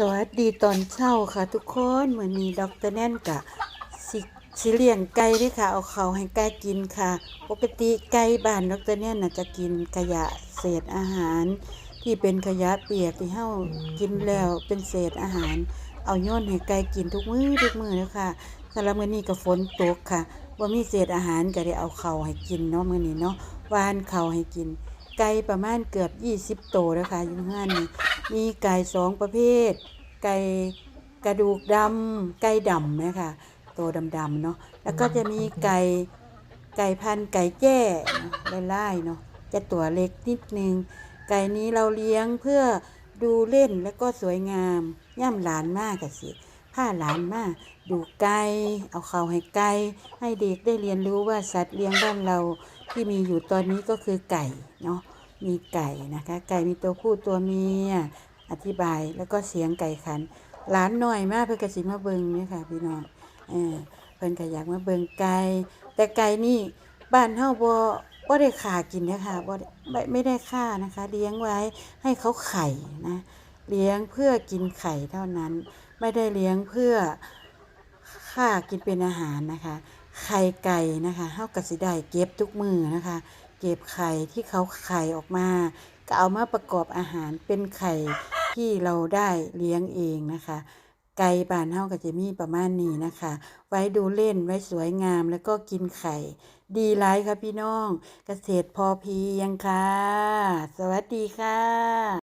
สวัสดีตอนเช้าค่ะ ทุกคนมื้อนี้ดรแน่นกะสิสิเลี้ยงไก่ด้อค่ะ เอาเขาให้ไก่กินค่ะ ปกติไก่บ้านดรแน่นน่ะจะกินขยะเศษอาหาร ที่เป็นขยะเปียกที่เฮากินแล้วเป็นเศษอาหาร เอาโยนให้ไก่กินทุกมื้อทุกมื้อเลยค่ะสำหรับมื้อนี้ก็ฝนตกค่ะบ่ามีเศษอาหารก็ได้เอาเขาให้กินเนาะมื้อนี้เนาะวานเขาให้กิน ไก่ประมาณเกือบ20โตวแล้วค่ะอยู่ห้านนี้มีไก่สองประเภท ไก่กระดูกดำไก่ดำนะคะตัวดำๆเนาะแล้วก็จะมีไก่ไก่พันธุ์ไก่แจ้เนาะไล่ๆเนาะจะตัวเล็กนิดนึง ไก่นี้เราเลี้ยงเพื่อดูเล่นแล้วก็สวยงามย่ำหลานมากกะสิผ้าหลานมากดูไก่เอาเขาให้ไก่ให้เด็กได้เรียนรู้ว่าสัตว์เลี้ยงบ้านเราที่มีอยู่ตอนนี้ก็คือไก่เนาะ มีไก่นะคะ ไก่มีตัวผู้ตัวเมียอธิบายแล้วก็เสียงไก่ขันหลานหน่อยมากเพื่อกระสิมาเบิงนี่ค่ะพี่น้องเออเพิ่นก็อยากมาเบิงไก่แต่ไก่นี่บ้านเฮาบ่บ่ได้ฆ่ากินนะคะบ่ได้ไม่ได้ฆ่านะคะ เลี้ยงไว้ให้เขาไข่นะเลี้ยงเพื่อกินไข่เท่านั้น ไม่ได้เลี้ยงเพื่อฆ่ากินเป็นอาหารนะคะ ไข่ไก่นะคะเฮาก็สิได้เก็บทุกมือนะคะ เก็บไข่ที่เขาไข่ออกมา ก็เอามาประกอบอาหารเป็นไข่ที่เราได้เลี้ยงเองนะคะ ไก่บ้านเฮาก็จะมีประมาณนี้นะคะ ไว้ดูเล่นไว้สวยงามแล้วก็กินไข่ ดีไลายค่ะพี่น้อง เกษตรพอเพียงค่ะ สวัสดีค่ะ